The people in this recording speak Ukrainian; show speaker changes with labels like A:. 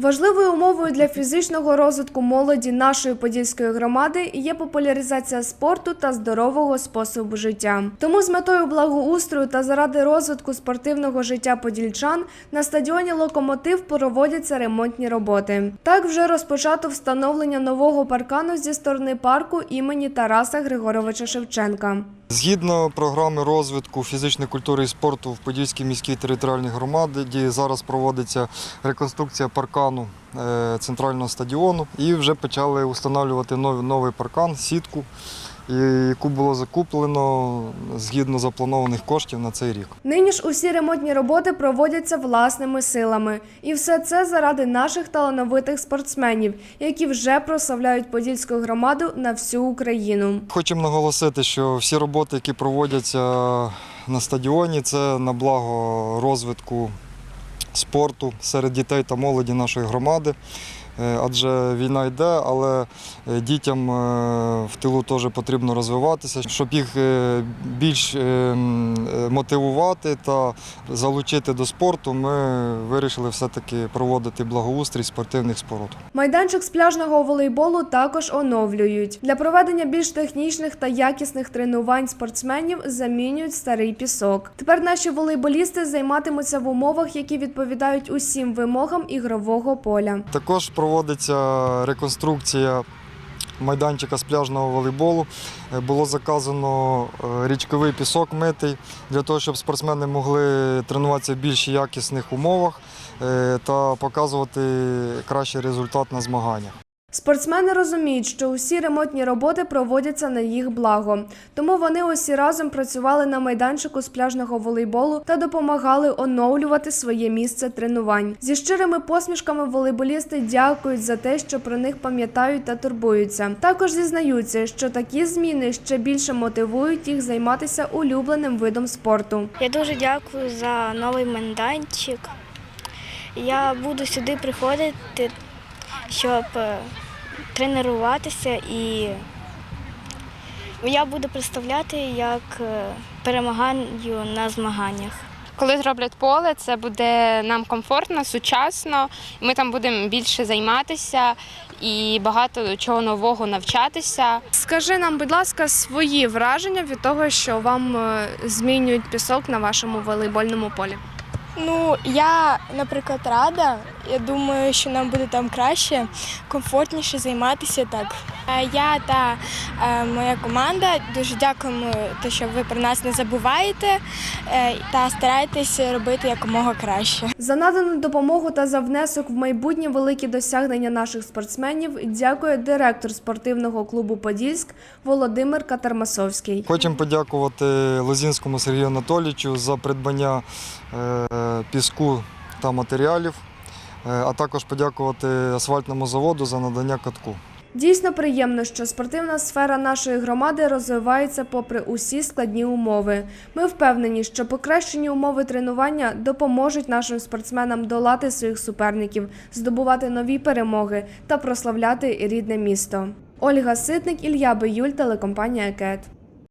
A: Важливою умовою для фізичного розвитку молоді нашої подільської громади є популяризація спорту та здорового способу життя. Тому з метою благоустрою та заради розвитку спортивного життя подільчан на стадіоні Локомотив проводяться ремонтні роботи. Так вже розпочато встановлення нового паркану зі сторони парку імені Тараса Григоровича Шевченка.
B: Згідно програми розвитку фізичної культури і спорту в Подільській міській територіальній громаді зараз проводиться реконструкція паркану е, центрального стадіону і вже почали встановлювати новий, паркан, сітку, яку було закуплено згідно запланованих коштів на цей рік.
A: Нині ж усі ремонтні роботи проводяться власними силами, і все це заради наших талановитих спортсменів, які вже прославляють подільську громаду на всю Україну.
B: Хочемо наголосити, що всі роботи, які проводяться на стадіоні, це на благо розвитку спорту серед дітей та молоді нашої громади. Е, Адже війна йде, але е, дітям е, в тилу теж потрібно розвиватися, щоб їх більш мотивувати та залучити до спорту. Ми вирішили все-таки проводити благоустрій спортивних споруд.
A: Майданчик з пляжного волейболу також оновлюють. Для проведення більш технічних та якісних тренувань спортсменів замінюють старий пісок. Тепер наші волейболісти займатимуться в умовах, які відповідають усім вимогам ігрового поля.
B: Також проводиться реконструкція майданчика з пляжного волейболу. Е, Було заказано е, річковий пісок митий для того, щоб спортсмени могли тренуватися в більш якісних умовах е, та показувати кращий результат на змаганнях.
A: Спортсмени розуміють, що усі ремонтні роботи проводяться на їх благо. Тому вони усі разом працювали на майданчику з пляжного волейболу та допомагали оновлювати своє місце тренувань. Зі щирими посмішками волейболісти дякують за те, що про них пам'ятають та турбуються. Також зізнаються, що такі зміни ще більше мотивують їх займатися улюбленим видом спорту.
C: Я дуже дякую за новий майданчик. Я буду сюди приходити, щоб е, тренуватися і я буду представляти, як е, перемагаю на змаганнях.
D: Коли зроблять поле, це буде нам комфортно, сучасно. Ми там будемо більше займатися і багато чого нового навчатися.
A: Скажи нам, будь ласка, свої враження від того, що вам е, змінюють пісок на вашому волейбольному полі.
E: Ну, я, наприклад, рада. Я думаю, що нам буде там краще, комфортніше займатися так. Е, Я та е, моя команда дуже дякуємо, те, що ви про нас не забуваєте е, та стараєтесь робити якомога краще.
A: За надану допомогу та за внесок в майбутнє великі досягнення наших спортсменів дякує директор спортивного клубу Подільськ Володимир Катармасовський.
B: Хочемо подякувати Лозінському Сергію Анатолійовичу за придбання е, піску та матеріалів, а також подякувати асфальтному заводу за надання катку.
A: Дійсно приємно, що спортивна сфера нашої громади розвивається попри усі складні умови. Ми впевнені, що покращені умови тренування допоможуть нашим спортсменам долати своїх суперників, здобувати нові перемоги та прославляти рідне місто. Ольга Ситник, Ілля Биюль, телекомпанія КЕТ.